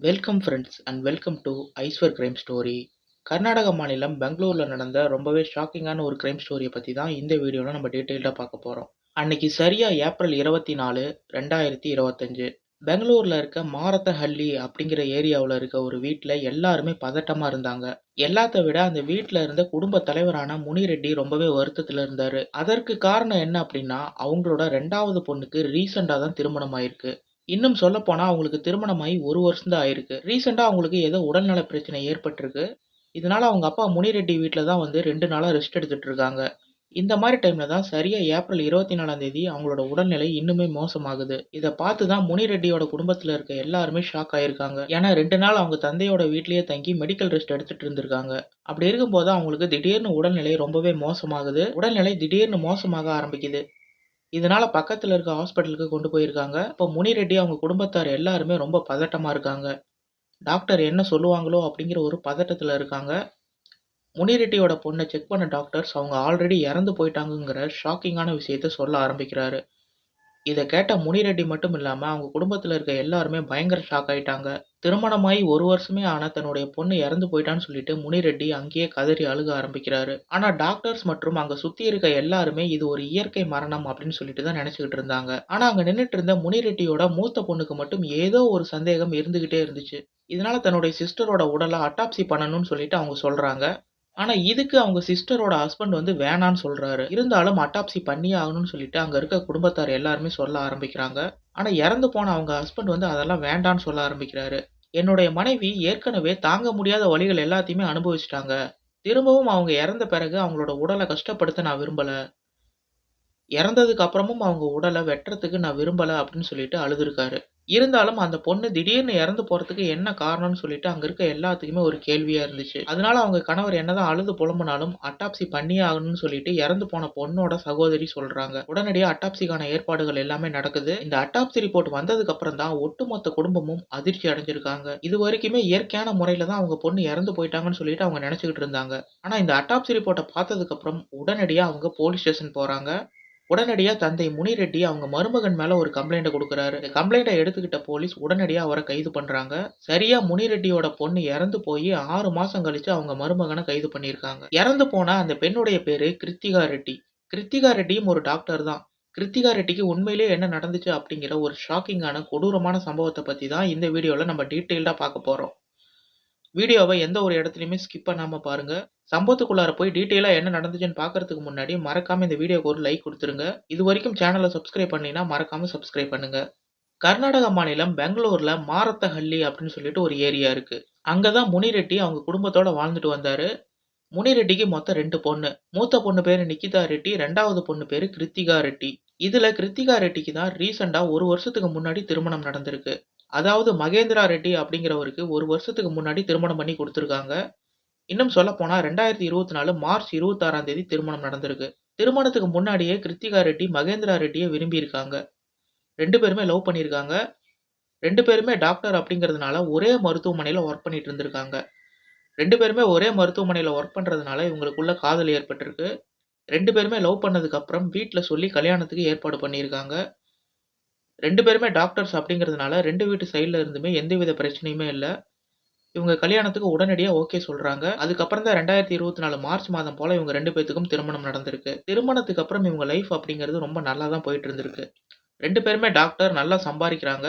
Welcome friends and welcome to ஐஸ்வர் crime story Karnataka மாநிலம் பெங்களூரில் நடந்த ரொம்பவே ஷாக்கிங்கான ஒரு கிரைம் ஸ்டோரியை பற்றி தான் இந்த வீடியோவில் நம்ம டீட்டெயில்டாக பார்க்க போகிறோம் அன்னைக்கு சரியாக ஏப்ரல் இருபத்தி நாலு ரெண்டாயிரத்தி இருபத்தஞ்சு பெங்களூரில் இருக்க மாரத்தஹள்ளி அப்படிங்கிற ஏரியாவில் இருக்க ஒரு வீட்டில் எல்லாருமே பதட்டமாக இருந்தாங்க. எல்லாத்த விட அந்த வீட்டில் இருந்த குடும்ப தலைவரான முனிரெட்டி ரொம்பவே வருத்தத்தில் இருந்தார். அதற்கு காரணம் என்ன அப்படின்னா அவங்களோட ரெண்டாவது பொண்ணுக்கு ரீசெண்டாக தான் திருமணம் ஆயிருக்கு இன்னும் சொல்லப்போனால் அவங்களுக்கு திருமணமாகி ஒரு வருஷம் தான் ஆயிருக்கு. ரீசெண்டாக அவங்களுக்கு ஏதோ உடல்நல பிரச்சனை ஏற்பட்டிருக்கு. இதனால அவங்க அப்பா முனிரெட்டி வீட்டில் தான் வந்து ரெண்டு நாளாக ரெஸ்ட் எடுத்துட்டு இருக்காங்க இந்த மாதிரி டைமில் தான் சரியாக ஏப்ரல் இருபத்தி நாலாம் தேதி அவங்களோட உடல்நிலை இன்னுமே மோசமாகுது. இதை பார்த்து தான் முனிரெட்டியோட குடும்பத்தில் இருக்க எல்லாருமே ஷாக் ஆயிருக்காங்க. ஏன்னா ரெண்டு நாள் அவங்க தந்தையோட வீட்லயே தங்கி மெடிக்கல் ரெஸ்ட் எடுத்துட்டு இருந்திருக்காங்க அப்படி இருக்கும்போது அவங்களுக்கு திடீர்னு உடல்நிலை ரொம்பவே மோசமாகுது. உடல்நிலை திடீர்னு மோசமாக ஆரம்பிக்குது. இதனால பக்கத்துல இருக்க ஹாஸ்பிட்டலுக்கு கொண்டு போயிருக்காங்க. இப்போ முனிரெட்டி அவங்க குடும்பத்தார் எல்லாருமே ரொம்ப பதட்டமா இருக்காங்க. டாக்டர் என்ன சொல்லுவாங்களோ அப்படிங்கிற ஒரு பதட்டத்துல இருக்காங்க. முனிரெட்டியோட பொண்ணை செக் பண்ண டாக்டர்ஸ் அவங்க ஆல்ரெடி இறந்து போயிட்டாங்கங்கிற ஷாக்கிங்கான விஷயத்த சொல்ல ஆரம்பிக்கிறாரு. இதை கேட்ட முனிரெட்டி மட்டும் இல்லாம அவங்க குடும்பத்துல இருக்க எல்லாருமே பயங்கர ஷாக் ஆயிட்டாங்க. திருமணமாயி ஒரு வருஷமே ஆன தன்னுடைய பொண்ணு இறந்து போயிட்டான்னு சொல்லிட்டு முனிரெட்டி அங்கேயே கதறி அழுக ஆரம்பிக்கிறாரு. ஆனா டாக்டர்ஸ் மற்றும் அங்க சுத்தி இருக்க எல்லாருமே இது ஒரு இயற்கை மரணம் அப்படின்னு சொல்லிட்டு தான் நினைச்சுக்கிட்டு இருந்தாங்க. ஆனா அங்க நின்னுட்டு இருந்த முனிரெட்டியோட மூத்த பொண்ணுக்கு மட்டும் ஏதோ ஒரு சந்தேகம் இருந்துகிட்டே இருந்துச்சு. இதனால தன்னுடைய சிஸ்டரோட உடலை அட்டாப்சி பண்ணணும்னு சொல்லிட்டு அவங்க சொல்றாங்க. ஆனா இதுக்கு அவங்க சிஸ்டரோட ஹஸ்பண்ட் வந்து வேணான்னு சொல்றாரு. இருந்தாலும் அட்டாப்சி பண்ணியே ஆகணும்னு சொல்லிட்டு அங்க இருக்க குடும்பத்தார் எல்லாருமே சொல்ல ஆரம்பிக்கிறாங்க. ஆனா இறந்து போன அவங்க ஹஸ்பண்ட் வந்து அதெல்லாம் வேண்டான்னு சொல்ல ஆரம்பிக்கிறாரு. என்னுடைய மனைவி ஏற்கனவே தாங்க முடியாத வழிகள் எல்லாத்தையுமே அனுபவிச்சிட்டாங்க. திரும்பவும் அவங்க இறந்த பிறகு அவங்களோட உடலை கஷ்டப்படுத்த நான் விரும்பல. இறந்ததுக்கு அப்புறமும் அவங்க உடலை வெட்டுறதுக்கு நான் விரும்பல அப்படின்னு சொல்லிட்டு அழுதுருக்காரு. இருந்தாலும் அந்த பொண்ணு திடீர்னு இறந்து போறதுக்கு என்ன காரணம்னு சொல்லிட்டு அங்க இருக்க எல்லாத்துக்குமே ஒரு கேள்வியா இருந்துச்சு. அதனால அவங்க கணவர் என்னதான் அழுது புலம்புனாலும் அட்டாப்சி பண்ணியே ஆகணும்னு சொல்லிட்டு இறந்து போன பொண்ணோட சகோதரி சொல்றாங்க. உடனடியாக அட்டாப்சிக்கான ஏற்பாடுகள் எல்லாமே நடக்குது. இந்த அட்டாப்சி ரிப்போர்ட் வந்ததுக்கு அப்புறம் தான் ஒட்டுமொத்த குடும்பமும் அதிர்ச்சி அடைஞ்சிருக்காங்க. இது வரைக்குமே இயற்கையான முறையில தான் அவங்க பொண்ணு இறந்து போயிட்டாங்கன்னு சொல்லிட்டு அவங்க நினைச்சுக்கிட்டு இருந்தாங்க. ஆனா இந்த அட்டாப்சி ரிப்போர்ட்டை பார்த்ததுக்கு அப்புறம் உடனடியாக அவங்க போலீஸ் ஸ்டேஷன் போறாங்க. உடனடியாக தந்தை முனிரெட்டி அவங்க மருமகன் மேலே ஒரு கம்ப்ளைண்ட்டை கொடுக்குறாரு. இந்த கம்ப்ளைண்ட்டை எடுத்துக்கிட்ட போலீஸ் உடனடியாக அவரை கைது பண்ணுறாங்க சரியாக முனிரெட்டியோட பொண்ணு இறந்து போய் ஆறு மாதம் கழித்து அவங்க மருமகனை கைது பண்ணியிருக்காங்க. இறந்து போன அந்த பெண்ணுடைய பேர் கிருத்திகா ரெட்டி. கிருத்திகா ரெட்டியும் ஒரு டாக்டர் தான். கிருத்திகா ரெட்டிக்கு உண்மையிலேயே என்ன நடந்துச்சு அப்படிங்கிற ஒரு ஷாக்கிங்கான கொடூரமான சம்பவத்தை பற்றி தான் இந்த வீடியோவில் நம்ம டீட்டெயில்டாக பார்க்க போகிறோம் வீடியோவை எந்த ஒரு இடத்துலையுமே ஸ்கிப் பண்ணாமல் பாருங்கள் சம்பவத்துக்குள்ளார போய் டீட்டெயிலாக என்ன நடந்துச்சுன்னு பார்க்கறதுக்கு முன்னாடி மறக்காமல் இந்த வீடியோக்கு ஒரு லைக் கொடுத்துருங்க. இது வரைக்கும் சேனலை சப்ஸ்கிரைப் பண்ணினா மறக்காமல் சப்ஸ்கிரைப் பண்ணுங்க. கர்நாடக மாநிலம் பெங்களூரில் மாரத்தஹள்ளி அப்படின்னு சொல்லிட்டு ஒரு ஏரியா இருக்குது அங்கே தான் முனிரெட்டி அவங்க குடும்பத்தோட வாழ்ந்துட்டு வந்தார். முனிரெட்டிக்கு மொத்தம் ரெண்டு பொண்ணு. மூத்த பொண்ணு பேர் நிக்கிதா ரெட்டி ரெண்டாவது பொண்ணு பேர் கிருத்திகா ரெட்டி. இதில் கிருத்திகா ரெட்டிக்கு தான் ரீசெண்டாக ஒரு வருஷத்துக்கு முன்னாடி திருமணம் நடந்திருக்கு. அதாவது மகேந்திரா ரெட்டி அப்படிங்கிறவருக்கு ஒரு வருஷத்துக்கு முன்னாடி திருமணம் பண்ணி கொடுத்துருக்காங்க. இன்னும் சொல்ல போனா ரெண்டாயிரத்தி இருபத்தி நாலு மார்ச் இருபத்தாறாம் தேதி திருமணம் நடந்திருக்கு. திருமணத்துக்கு முன்னாடியே கிருத்திகா ரெட்டி மகேந்திரா ரெட்டியை விரும்பியிருக்காங்க. ரெண்டு பேருமே லவ் பண்ணியிருக்காங்க. ரெண்டு பேருமே டாக்டர் அப்படிங்கிறதுனால ஒரே மருத்துவமனையில் ஒர்க் பண்ணிட்டு இருந்திருக்காங்க. ரெண்டு பேருமே ஒரே மருத்துவமனையில் ஒர்க் பண்ணுறதுனால இவங்களுக்குள்ள காதல் ஏற்பட்டிருக்கு. ரெண்டு பேருமே லவ் பண்ணதுக்கு அப்புறம் வீட்டில் சொல்லி கல்யாணத்துக்கு ஏற்பாடு பண்ணியிருக்காங்க. ரெண்டு பேருமே டாக்டர்ஸ் அப்படிங்கிறதுனால ரெண்டு வீட்டு சைடில் இருந்துமே எந்தவித பிரச்சனையுமே இல்லை. இவங்க கல்யாணத்துக்கு உடனடியாக ஓகே சொல்கிறாங்க அதுக்கப்புறம் தான் ரெண்டாயிரத்தி இருபத்தி நாலு மார்ச் மாதம் போல் இவங்க ரெண்டு பேத்துக்கும் திருமணம் நடந்திருக்கு. திருமணத்துக்கு அப்புறம் இவங்க லைஃப் அப்படிங்கிறது ரொம்ப நல்லா தான் போயிட்டு இருந்திருக்கு. ரெண்டு பேருமே டாக்டர் நல்லா சம்பாதிக்கிறாங்க.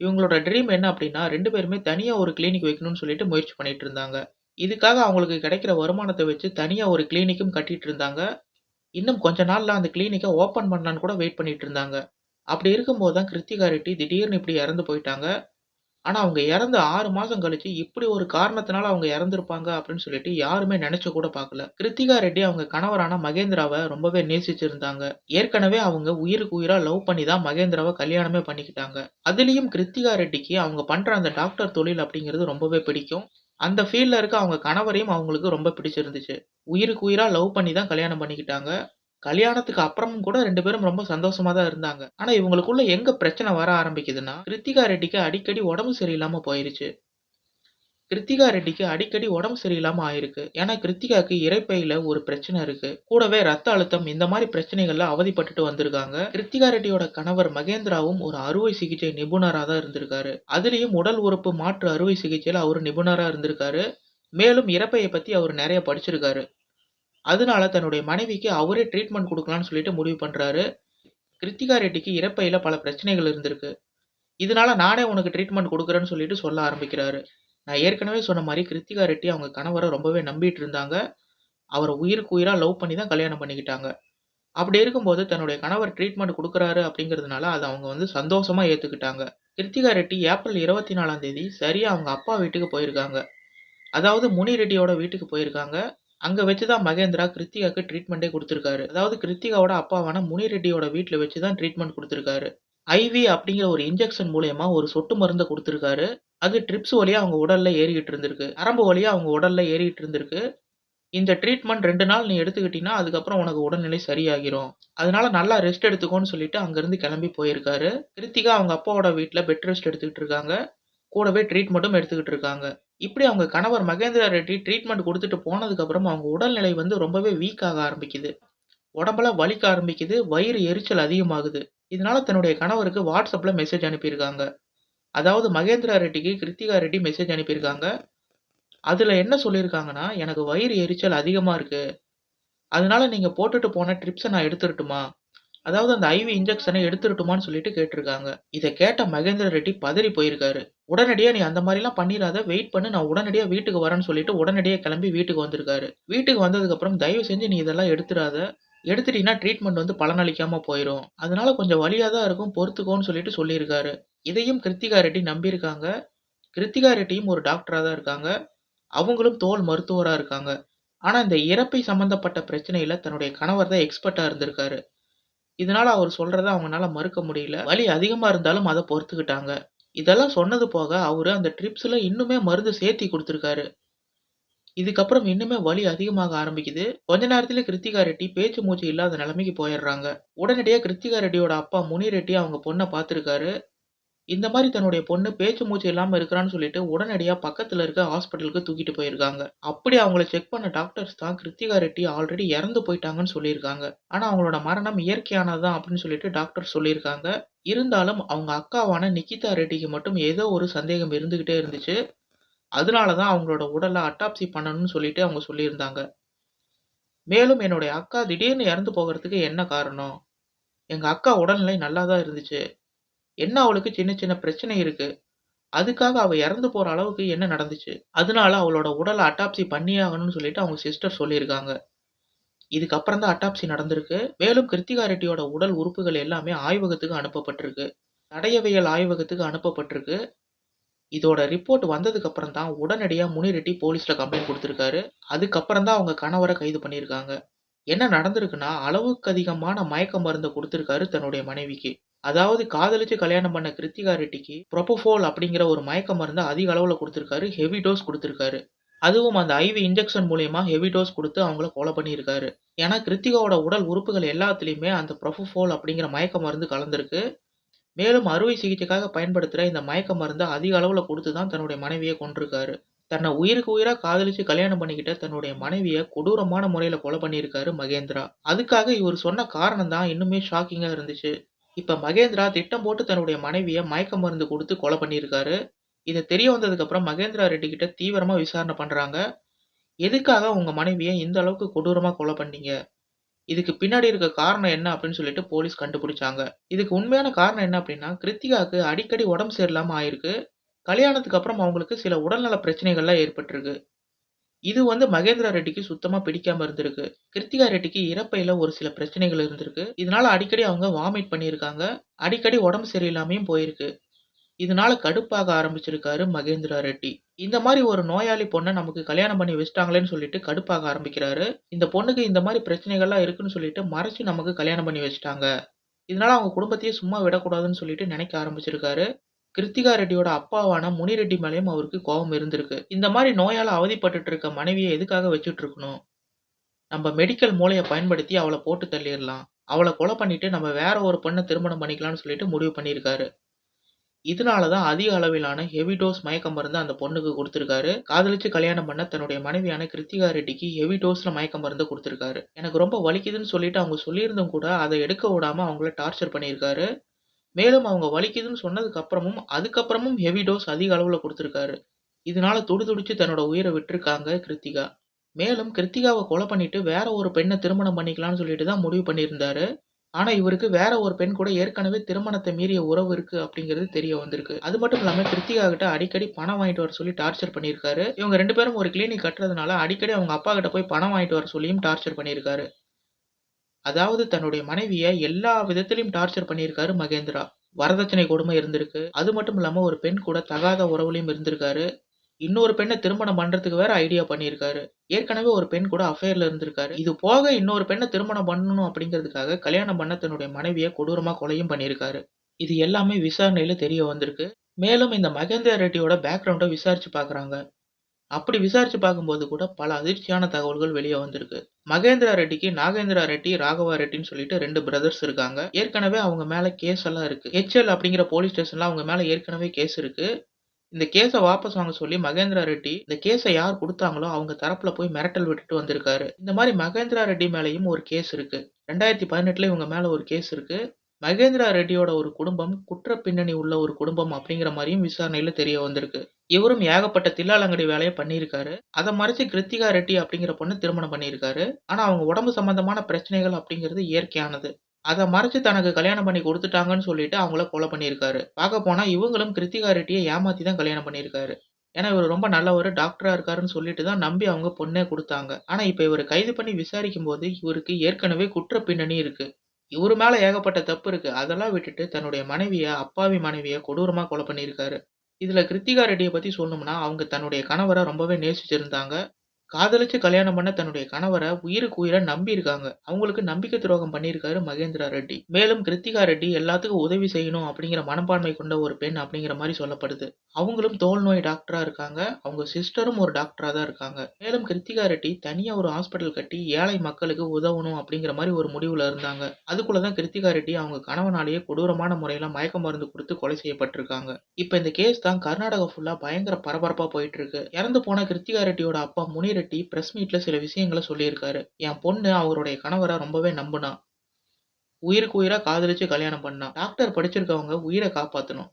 இவங்களோட ட்ரீம் என்ன அப்படின்னா ரெண்டு பேருமே தனியாக ஒரு கிளினிக் வைக்கணும்னு சொல்லிட்டு முயற்சி பண்ணிட்டு இருந்தாங்க. இதுக்காக அவங்களுக்கு கிடைக்கிற வருமானத்தை வச்சு தனியாக ஒரு கிளினிக்கும் கட்டிட்டு இருந்தாங்க. இன்னும் கொஞ்ச நாளில் அந்த கிளினிக்கை ஓப்பன் பண்ணலான்னு கூட வெயிட் பண்ணிட்டு இருந்தாங்க. அப்படி இருக்கும்போது தான் கிருத்திகா ரெட்டி திடீர்னு இப்படி இறந்து போயிட்டாங்க. ஆனா அவங்க இறந்து ஆறு மாசம் கழிச்சு இப்படி ஒரு காரணத்தினால அவங்க இறந்திருப்பாங்க அப்படின்னு சொல்லிட்டு யாருமே நினைச்சு கூட பார்க்கல. கிருத்திகா ரெட்டி அவங்க கணவரான மகேந்திராவை ரொம்பவே நேசிச்சிருந்தாங்க. ஏற்கனவே அவங்க உயிருக்கு உயிரா லவ் பண்ணி தான் மகேந்திராவை கல்யாணமே பண்ணிக்கிட்டாங்க. அதுலேயும் கிருத்திகா ரெட்டிக்கு அவங்க பண்ற அந்த டாக்டர் தொழில் அப்படிங்கிறது ரொம்பவே பிடிக்கும். அந்த ஃபீல்ட்ல இருக்க அவங்க கணவரையும் அவங்களுக்கு ரொம்ப பிடிச்சிருந்துச்சு. உயிருக்கு உயிரா லவ் பண்ணி தான் கல்யாணம் பண்ணிக்கிட்டாங்க. கல்யாணத்துக்கு அப்புறமும் கூட ரெண்டு பேரும் ரொம்ப சந்தோஷமா தான் இருந்தாங்க ஆனா இவங்களுக்குள்ள எங்க பிரச்சனை வர ஆரம்பிக்குதுன்னா கிருத்திகா ரெட்டிக்கு அடிக்கடி உடம்பு சரியில்லாம போயிருச்சு கிருத்திகா ரெட்டிக்கு அடிக்கடி உடம்பு சரியில்லாம ஆயிருக்கு. ஏன்னா கிருத்திகாக்கு இறைப்பையில ஒரு பிரச்சனை இருக்கு. கூடவே ரத்த அழுத்தம் இந்த மாதிரி பிரச்சனைகள்ல அவதிப்பட்டுட்டு வந்திருக்காங்க. கிருத்திகா ரெட்டியோட கணவர் மகேந்திராவும் ஒரு அறுவை சிகிச்சை நிபுணரா தான் இருந்திருக்காரு. அதுலயும் உடல் உறுப்பு மாற்று அறுவை சிகிச்சையில அவரு நிபுணரா இருந்திருக்காரு. மேலும் இறப்பையை பத்தி அவர் நிறைய படிச்சிருக்காரு. அதனால தன்னுடைய மனைவிக்கு அவரே ட்ரீட்மெண்ட் கொடுக்கலான்னு சொல்லிட்டு முடிவு பண்ணுறாரு கிருத்திகா ரெட்டிக்கு இறப்பையில் பல பிரச்சனைகள் இருந்திருக்கு. இதனால நானே உனக்கு ட்ரீட்மெண்ட் கொடுக்குறேன்னு சொல்லிட்டு சொல்ல ஆரம்பிக்கிறாரு. நான் ஏற்கனவே சொன்ன மாதிரி கிருத்திகா ரெட்டி அவங்க கணவரை ரொம்பவே நம்பிட்டு இருந்தாங்க. அவரை உயிருக்கு உயிராக லவ் பண்ணி தான் கல்யாணம் பண்ணிக்கிட்டாங்க. அப்படி இருக்கும்போது தன்னுடைய கணவர் ட்ரீட்மெண்ட் கொடுக்குறாரு அப்படிங்கிறதுனால அதை அவங்க வந்து சந்தோஷமாக ஏற்றுக்கிட்டாங்க கிருத்திகா ரெட்டி ஏப்ரல் 24ஆம் தேதி சரியாக அவங்க அப்பா வீட்டுக்கு போயிருக்காங்க. அதாவது முனி ரெட்டியோட வீட்டுக்கு போயிருக்காங்க. அங்க வச்சு தான் மகேந்திரா கிருத்திகாக்கு ட்ரீட்மெண்ட்டே கொடுத்துருக்காரு அதாவது கிருத்திகாவோட அப்பாவான முனி ரெட்டியோட வீட்டில் வச்சு தான் ட்ரீட்மெண்ட் கொடுத்துருக்காரு ஐவி அப்படிங்கிற ஒரு இன்ஜெக்ஷன் மூலயமா ஒரு சொட்டு மருந்தை கொடுத்துருக்காரு அது ட்ரிப்ஸ் வழியாக அவங்க உடல்ல ஏறிக்கிட்டு இருந்திருக்கு. அரம்பு வழியாக அவங்க உடல்ல ஏறிக்கிட்டு இருந்திருக்கு. இந்த ட்ரீட்மெண்ட் ரெண்டு நாள் நீ எடுத்துக்கிட்டீங்கன்னா அதுக்கப்புறம் உனக்கு உடல்நிலை சரியாகிரும். அதனால நல்லா ரெஸ்ட் எடுத்துக்கோன்னு சொல்லிட்டு அங்கேருந்து கிளம்பி போயிருக்காரு. கிருத்திகா அவங்க அப்பாவோட வீட்டில் பெட் ரெஸ்ட் எடுத்துக்கிட்டு இருக்காங்க. கூடவே ட்ரீட்மெண்ட்டும் எடுத்துக்கிட்டு இருக்காங்க. இப்படி அவங்க கணவர் மகேந்திரா ரெட்டி ட்ரீட்மெண்ட் குடுத்துட்டு போனதுக்கப்புறம் அவங்க உடல்நிலை வந்து ரொம்பவே வீக் ஆக ஆரம்பிக்குது. உடம்பெல்லாம் வலிக்க ஆரம்பிக்குது. வயிறு எரிச்சல் அதிகமாகுது. இதனால தன்னுடைய கணவருக்கு WhatsAppல மெசேஜ் அனுப்பியிருக்காங்க. அதாவது மகேந்திரா ரெட்டிக்கு கிருத்திகா ரெட்டி மெசேஜ் அனுப்பியிருக்காங்க. அதுல என்ன சொல்லியிருக்காங்கன்னா, எனக்கு வயிறு எரிச்சல் அதிகமா இருக்கு. அதனால நீங்க போட்டுட்டு போன ட்ரிப்ஸ நான் எடுத்துறட்டுமா? அதாவது அந்த ஐவி இன்ஜெக்ஷனை எடுத்துருட்டுமான்னு சொல்லிட்டு கேட்டிருக்காங்க. இதை கேட்ட மகேந்திர ரெட்டி பதறி போயிருக்காரு. உடனடியா நீ அந்த மாதிரிலாம் பண்ணிடாத வெயிட் பண்ணு. நான் உடனடியா வீட்டுக்கு வரேன்னு சொல்லிட்டு உடனடியா கிளம்பி வீட்டுக்கு வந்திருக்காரு. வீட்டுக்கு வந்ததுக்கு அப்புறம் தயவு செஞ்சு நீ இதெல்லாம் எடுத்துடாத எடுத்துட்டீங்கன்னா ட்ரீட்மெண்ட் வந்து பலனளிக்காம போயிடும் அதனால கொஞ்சம் வழியாக தான் இருக்கும். பொறுத்துக்கோன்னு சொல்லிட்டு சொல்லியிருக்காரு. இதையும் கிருத்திகா ரெட்டி நம்பியிருக்காங்க. கிருத்திகா ரெட்டியும் ஒரு டாக்டராக தான் இருக்காங்க. அவங்களும் தோல் மருத்துவராக இருக்காங்க. ஆனால் இந்த இறப்பை சம்பந்தப்பட்ட பிரச்சனையில் தன்னுடைய கணவர் தான் எக்ஸ்பர்ட்டாக இருந்திருக்காரு. இதனால அவர் சொல்றத அவங்கனால மறுக்க முடியல. வலி அதிகமா இருந்தாலும் அத பொறுத்துக்கிட்டாங்க. இதெல்லாம் சொன்னது போக அவரு அந்த ட்ரிப்ஸ்ல இன்னுமே மருந்து சேர்த்தி குடுத்திருக்காரு. இதுக்கப்புறம் இன்னுமே வலி அதிகமாக ஆரம்பிக்குது. கொஞ்ச நேரத்திலே கிருத்திகா ரெட்டி பேச்சு மூச்சு இல்லாத நிலைமைக்கு போயிடுறாங்க. உடனடியா கிருத்திகா ரெட்டியோட அப்பா முனி ரெட்டி அவங்க பொண்ண பார்த்திருக்காரு. இந்த மாதிரி தன்னுடைய பொண்ணு பேச்சு மூச்சு இல்லாம இருக்கிறான்னு சொல்லிட்டு உடனடியா பக்கத்துல இருக்க ஹாஸ்பிட்டலுக்கு தூக்கிட்டு போயிருக்காங்க. அப்படி அவங்கள செக் பண்ண டாக்டர்ஸ் தான் கிருத்திகா ரெட்டி ஆல்ரெடி இறந்து போயிட்டாங்கன்னு சொல்லியிருக்காங்க. ஆனா அவங்களோட மரணம் இயற்கையானது தான் அப்படின்னு சொல்லிட்டு டாக்டர் சொல்லியிருக்காங்க. இருந்தாலும் அவங்க அக்காவான நிகிதா ரெட்டிக்கு மட்டும் ஏதோ ஒரு சந்தேகம் இருந்துகிட்டே இருந்துச்சு. அதனால தான் அவங்களோட உடலை அட்டாப்சி பண்ணணும்னு சொல்லிட்டு அவங்க சொல்லியிருந்தாங்க. மேலும் என்னுடைய அக்கா திடீர்னு இறந்து போகிறதுக்கு என்ன காரணம்? எங்க அக்கா உடல்நிலை நல்லா தான் இருந்துச்சு. என்ன அவளுக்கு சின்ன சின்ன பிரச்சனை இருக்கு. அதுக்காக அவ இறந்து போற அளவுக்கு என்ன நடந்துச்சு? அதனால அவளோட உடல அட்டாப்சி பண்ணியே ஆகணும்னு சொல்லிட்டு அவங்க சிஸ்டர் சொல்லியிருக்காங்க. இதுக்கப்புறம் தான் அட்டாப்சி நடந்திருக்கு. மேலும் கிருத்திகா ரெட்டியோட உடல் உறுப்புகள் எல்லாமே ஆய்வகத்துக்கு அனுப்பப்பட்டிருக்கு. தடயவியல் ஆய்வகத்துக்கு அனுப்பப்பட்டிருக்கு. இதோட ரிப்போர்ட் வந்ததுக்கு அப்புறம் தான் உடனடியா முனி ரெட்டி போலீஸ்ல கம்ப்ளைண்ட் குடுத்திருக்காரு. அதுக்கப்புறம் தான் அவங்க கணவர கைது பண்ணியிருக்காங்க. என்ன நடந்திருக்குன்னா, அளவுக்கு அதிகமான மயக்க மருந்த குடுத்திருக்காரு தன்னுடைய மனைவிக்கு. அதாவது காதலிச்சு கல்யாணம் பண்ண கிருத்திகா ரெட்டிக்கு ப்ரொபோஃபோல் அப்படிங்கிற ஒரு மயக்க மருந்து அதிக அளவில் கொடுத்துருக்காரு ஹெவி டோஸ் கொடுத்துருக்காரு அதுவும் அந்த ஐவி இன்ஜெக்ஷன் மூலியமா ஹெவி டோஸ் கொடுத்து அவங்கள கொலை பண்ணியிருக்காரு. ஏன்னா கிருத்திகாவோட உடல் உறுப்புகள் எல்லாத்துலேயுமே அந்த ப்ரொஃபோல் அப்படிங்கிற மயக்க மருந்து கலந்துருக்கு மேலும் அறுவை சிகிச்சைக்காக பயன்படுத்துகிற இந்த மயக்க மருந்தை அதிக அளவில் கொடுத்து தான் தன்னுடைய மனைவியை கொண்டிருக்காரு தன்னை உயிருக்கு உயிராக காதலிச்சு கல்யாணம் பண்ணிக்கிட்ட தன்னுடைய மனைவியை கொடூரமான முறையில் கொலை பண்ணியிருக்காரு மகேந்திரா. அதுக்காக இவர் சொன்ன காரணம் தான் இன்னுமே ஷாக்கிங்காக இருந்துச்சு. இப்ப மகேந்திரா திட்டம் போட்டு தன்னுடைய மனைவிய மயக்க மருந்து குடுத்து கொலை பண்ணியிருக்காரு. இது தெரிய வந்ததுக்கப்புறம் மகேந்திரா ரெட்டி கிட்ட தீவிரமா விசாரணை பண்றாங்க. எதுக்காக உங்க மனைவிய இந்த அளவுக்கு கொடூரமா கொலை பண்ணீங்க? இதுக்கு பின்னாடி இருக்க காரணம் என்ன அப்படின்னு சொல்லிட்டு போலீஸ் கண்டுபிடிச்சாங்க. இதுக்கு உண்மையான காரணம் என்ன அப்படின்னா, கிருத்திகாக்கு அடிக்கடி உடம்பு சரியில்லாம ஆயிருக்கு. கல்யாணத்துக்கு அப்புறம் அவங்களுக்கு சில உடல்நல பிரச்சனைகள்லாம் ஏற்பட்டிருக்கு. இது வந்து மகேந்திரா ரெட்டிக்கு சுத்தமா பிடிக்காம இருந்திருக்கு. கிருத்திகா ரெட்டிக்கு இரைப்பையில ஒரு சில பிரச்சனைகள் இருந்திருக்கு. இதனால அடிக்கடி அவங்க வாமிட் பண்ணியிருக்காங்க. அடிக்கடி உடம்பு சரியில்லாமயும் போயிருக்கு. இதனால கடுப்பாக ஆரம்பிச்சிருக்காரு மகேந்திரா ரெட்டி. இந்த மாதிரி ஒரு நோயாளி பொண்ண நமக்கு கல்யாணம் பண்ணி வச்சுட்டாங்களேன்னு சொல்லிட்டு கடுப்பாக ஆரம்பிக்கிறாரு. இந்த பொண்ணுக்கு இந்த மாதிரி பிரச்சனைகள்லாம் இருக்குன்னு சொல்லிட்டு மறைச்சு நமக்கு கல்யாணம் பண்ணி வச்சுட்டாங்க. இதனால அவங்க குடும்பத்தையே சும்மா விடக்கூடாதுன்னு சொல்லிட்டு நினைக்க ஆரம்பிச்சிருக்காரு. கிருத்திகா ரெட்டியோட அப்பாவான முனி ரெட்டி மேலேயும் அவருக்கு கோபம் இருந்திருக்கு. இந்த மாதிரி நோயால அவதிப்பட்டு இருக்க மனைவியை எதுக்காக வச்சுட்டு இருக்கணும்? நம்ம மெடிக்கல் மூளையை பயன்படுத்தி அவளை போட்டு தள்ளிடலாம் அவளை கொலை பண்ணிட்டு நம்ம வேற ஒரு பொண்ணை திருமணம் பண்ணிக்கலாம்னு சொல்லிட்டு முடிவு பண்ணியிருக்காரு. இதனால தான் அதிக அளவிலான ஹெவி டோஸ் மயக்க மருந்து அந்த பொண்ணுக்கு கொடுத்துருக்காரு காதலிச்சு கல்யாணம் பண்ண தன்னுடைய மனைவியான கிருத்திகா ரெட்டிக்கு ஹெவி டோஸ்ல மயக்க மருந்து கொடுத்துருக்காரு எனக்கு ரொம்ப வலிக்குதுன்னு சொல்லிட்டு அவங்க சொல்லியிருந்தும் கூட அதை எடுக்க விடாம அவங்கள டார்ச்சர் பண்ணியிருக்காரு. மேலும் அவங்க வலிக்குதுன்னு சொன்னதுக்கு அப்புறமும், அதுக்கப்புறமும் ஹெவி டோஸ் அதிக அளவுல கொடுத்துருக்காரு இதனால துடிதுடிச்சு தன்னோட உயிரை விட்டுருக்காங்க கிருத்திகா. மேலும் கிருத்திகாவை கொலை பண்ணிட்டு வேற ஒரு பெண்ணை திருமணம் பண்ணிக்கலாம்னு சொல்லிட்டு தான் முடிவு பண்ணியிருந்தாரு. ஆனா இவருக்கு வேற ஒரு பெண் கூட ஏற்கனவே திருமணத்தை மீறிய உறவு இருக்கு அப்படிங்கிறது தெரிய வந்திருக்கு. அது மட்டும் இல்லாம கிருத்திகா கிட்ட அடிக்கடி பணம் வாங்கிட்டு வர சொல்லி டார்ச்சர் பண்ணியிருக்காரு. இவங்க ரெண்டு பேரும் ஒரு கிளினிக் கட்டுறதுனால அடிக்கடி அவங்க அப்பா கிட்ட போய் பணம் வாங்கிட்டு வர சொல்லியும் டார்ச்சர் பண்ணியிருக்காரு. அதாவது தன்னுடைய மனைவிய எல்லா விதத்திலயும் டார்ச்சர் பண்ணியிருக்காரு மகேந்திரா. வரதட்சணை கொடுமை இருந்திருக்கு. அது மட்டும் இல்லாம ஒரு பெண் கூட தகாத உறவுலையும் இருந்திருக்காரு. இன்னொரு பெண்ணை திருமணம் பண்றதுக்கு வேற ஐடியா பண்ணியிருக்காரு. ஏற்கனவே ஒரு பெண் கூட அஃபேர்ல இருந்திருக்காரு. இது போக இன்னொரு பெண்ணை திருமணம் பண்ணணும் அப்படிங்கிறதுக்காக கல்யாணம் பண்ண தன்னுடைய மனைவியை கொடூரமா கொலையும் பண்ணியிருக்காரு. இது எல்லாமே விசாரணையில தெரிய வந்திருக்கு. மேலும் இந்த மகேந்திரா ரெட்டியோட பேக்ரவுண்டை விசாரிச்சு பார்க்குறாங்க. அப்படி விசாரிச்சு பார்க்கும்போது கூட பல அதிர்ச்சியான தகவல்கள் வெளியே வந்திருக்கு. மகேந்திரா ரெட்டிக்கு நாகேந்திரா ரெட்டி, ராகவா ரெட்டின்னு சொல்லிட்டு ரெண்டு பிரதர்ஸ் இருக்காங்க. ஏற்கனவே அவங்க மேல கேஸ் எல்லாம் இருக்கு. ஹெச்.எல். அப்படிங்கிற போலீஸ் ஸ்டேஷன்ல அவங்க மேல ஏற்கனவே கேஸ் இருக்கு. இந்த கேஸை வாபஸ் வாங்க சொல்லி மகேந்திரா ரெட்டி இந்த கேஸை யார் கொடுத்தாங்களோ அவங்க தரப்புல போய் மிரட்டல் விட்டுட்டு வந்திருக்காரு. இந்த மாதிரி மகேந்திரா ரெட்டி மேலேயும் ஒரு கேஸ் இருக்கு. 2018ல இவங்க மேல ஒரு கேஸ் இருக்கு. மகேந்திரா ரெட்டியோட ஒரு குடும்பம் குற்ற பின்னணி உள்ள ஒரு குடும்பம் அப்படிங்கிற மாதிரியும் விசாரணையில தெரிய வந்திருக்கு. இவரும் ஏகப்பட்ட தில்லாலங்கடி வேலைய பண்ணியிருக்காரு. அத மறைச்சு கிருத்திகா ரெட்டி அப்படிங்கிற பொண்ண திருமணம் பண்ணியிருக்காரு. ஆனா அவங்க உடம்பு சம்பந்தமான பிரச்சனைகள் அப்படிங்கிறது இயற்கையானது. அத மறைச்சு தனக்கு கல்யாணம் பண்ணி குடுத்துட்டாங்கன்னு சொல்லிட்டு அவங்கள கொலை பண்ணியிருக்காரு. பார்க்க போனா இவங்களும் கிருத்திகா ரெட்டிய ஏமாத்தி தான் கல்யாணம் பண்ணியிருக்காரு. ஏன்னா இவரு ரொம்ப நல்லவரு, டாக்டரா இருக்காருன்னு சொல்லிட்டு தான் நம்பி அவங்க பொண்ணே குடுத்தாங்க. ஆனா இப்ப இவர கைது பண்ணி விசாரிக்கும்போது இவருக்கு ஏற்கனவே குற்ற பின்னணி இருக்கு. இவரு மேல ஏகப்பட்ட தப்பு இருக்கு. அதெல்லாம் விட்டுட்டு தன்னுடைய மனைவிய, அப்பாவி மனைவிய கொடூரமா கொலை பண்ணியிருக்காரு. இதுல கிருத்திகா ரெட்டிய பத்தி சொல்லணும்னா அவங்க தன்னுடைய கணவர ரொம்பவே நேசிச்சிருந்தாங்க. காதலிச்சு கல்யாணம் பண்ண தன்னுடைய கணவரை உயிருக்கு உயிரா நம்பியிருக்காங்க. அவங்களுக்கு நம்பிக்கை துரோகம் பண்ணியிருக்காரு மகேந்திரா ரெட்டி. மேலும் கிருத்திகா ரெட்டி எல்லாத்துக்கும் உதவி செய்யணும் அப்படிங்கிற மனப்பான்மை கொண்ட ஒரு பெண் அப்படிங்கிற மாதிரி சொல்லப்படுது. அவங்களும் தோல் நோய் டாக்டரா இருக்காங்க. அவங்க சிஸ்டரும் ஒரு டாக்டரா தான் இருக்காங்க. மேலும் கிருத்திகா ரெட்டி தனியா ஒரு ஹாஸ்பிட்டல் கட்டி ஏழை மக்களுக்கு உதவணும் அப்படிங்கிற மாதிரி ஒரு முடிவுல இருந்தாங்க. அதுக்குள்ளதான் கிருத்திகா ரெட்டி அவங்க கணவனாலேயே கொடூரமான முறையில மயக்க மருந்து கொடுத்து கொலை செய்யப்பட்டிருக்காங்க. இப்ப இந்த கேஸ் தான் கர்நாடகா ஃபுல்லா பயங்கர பரபரப்பா போயிட்டு இருக்கு. இறந்து போன கிருத்திகா ரெட்டியோட அப்பா முனி ரெட்டி ப்ரெஸ் மீட்டில் சில விஷயங்களை சொல்லியிருக்காரு. என் பொண்ணு அவருடைய கணவரை ரொம்பவே நம்புனா. உயிருக்கு உயிராக காதலிச்சு கல்யாணம் பண்ணா. டாக்டர் படிச்சிருக்கவங்க உயிரை காப்பாற்றணும்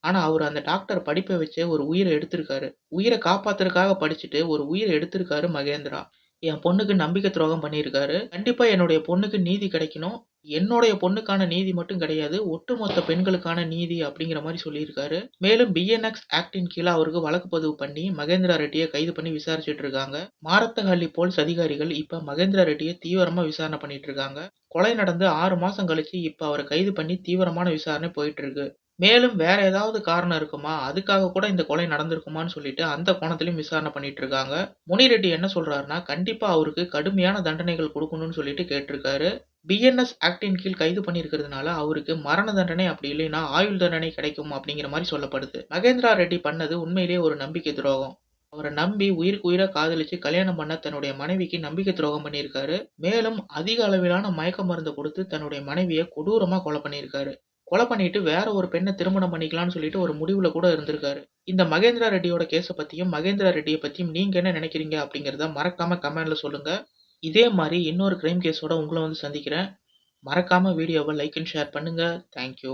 ஆனால் அவர் அந்த டாக்டர் படிப்பை வச்சே ஒரு உயிரை எடுத்திருக்காரு. உயிரை காப்பாத்துறதுக்காக படிச்சுட்டு ஒரு உயிரை எடுத்திருக்காரு மகேந்திரா. என் பொண்ணுக்கு நம்பிக்கை துரோகம் பண்ணியிருக்காரு. கண்டிப்பாக என்னுடைய பொண்ணுக்கு நீதி கிடைக்கணும். என்னுடைய பொண்ணுக்கான நீதி மட்டும் கிடையாது. ஒட்டுமொத்த பெண்களுக்கான நீதி அப்படிங்கிற மாதிரி சொல்லியிருக்காரு. மேலும் பி.என்.எக்ஸ் ஆக்டின் கீழே அவருக்கு வழக்கு பதிவு பண்ணி மகேந்திரா ரெட்டியை கைது பண்ணி விசாரிச்சுட்டு இருக்காங்க. மாரத்தஹள்ளி போலீஸ் அதிகாரிகள் இப்ப மகேந்திரா ரெட்டியை தீவிரமா விசாரணை பண்ணிட்டு இருக்காங்க. கொலை நடந்து ஆறு மாசம் கழிச்சு இப்ப அவரை கைது பண்ணி தீவிரமான விசாரணை போயிட்டு இருக்கு. மேலும் வேற ஏதாவது காரணம் இருக்குமா? அதுக்காக கூட இந்த கொலை நடந்திருக்குமான்னு சொல்லிட்டு அந்த கோணத்திலையும் விசாரணை பண்ணிட்டு இருக்காங்க. முனி ரெட்டி என்ன சொல்றாருன்னா, கண்டிப்பா அவருக்கு கடுமையான தண்டனைகள் கொடுக்கணும்னு சொல்லிட்டு கேட்டிருக்காரு. பி.என்.எஸ் ஆக்டின் கீழ் கைது பண்ணியிருக்கிறதுனால அவருக்கு மரண தண்டனை அப்படி இல்லைன்னா ஆயுள் தண்டனை கிடைக்கும் அப்படிங்கிற மாதிரி சொல்லப்படுது. மகேந்திரா ரெட்டி பண்ணது உண்மையிலேயே ஒரு நம்பிக்கை துரோகம். அவரை நம்பி உயிருக்கு உயிரா காதலிச்சு கல்யாணம் பண்ண தன்னுடைய மனைவிக்கு நம்பிக்கை துரோகம் பண்ணியிருக்காரு. மேலும் அதிக அளவிலான மயக்க மருந்து கொடுத்து தன்னுடைய மனைவியை கொடூரமா கொலை பண்ணியிருக்காரு. கொலை பண்ணிட்டு வேற ஒரு பெண்ணை திருமணம் பண்ணிக்கலாம்னு சொல்லிட்டு ஒரு முடிவுல கூட இருந்திருக்காரு. இந்த மகேந்திரா ரெட்டியோட கேஸை பத்தியும், மகேந்திரா ரெட்டியை பத்தியும் நீங்க என்ன நினைக்கிறீங்க அப்படிங்கிறத மறக்காம கமெண்ட்ல சொல்லுங்க. இதே மாதிரி இன்னொரு க்ரைம் கேஸோட உங்களை வந்து சந்திக்கிறேன். மறக்காமல் வீடியோவை லைக் அண்ட் ஷேர் பண்ணுங்கள் தேங்க் யூ.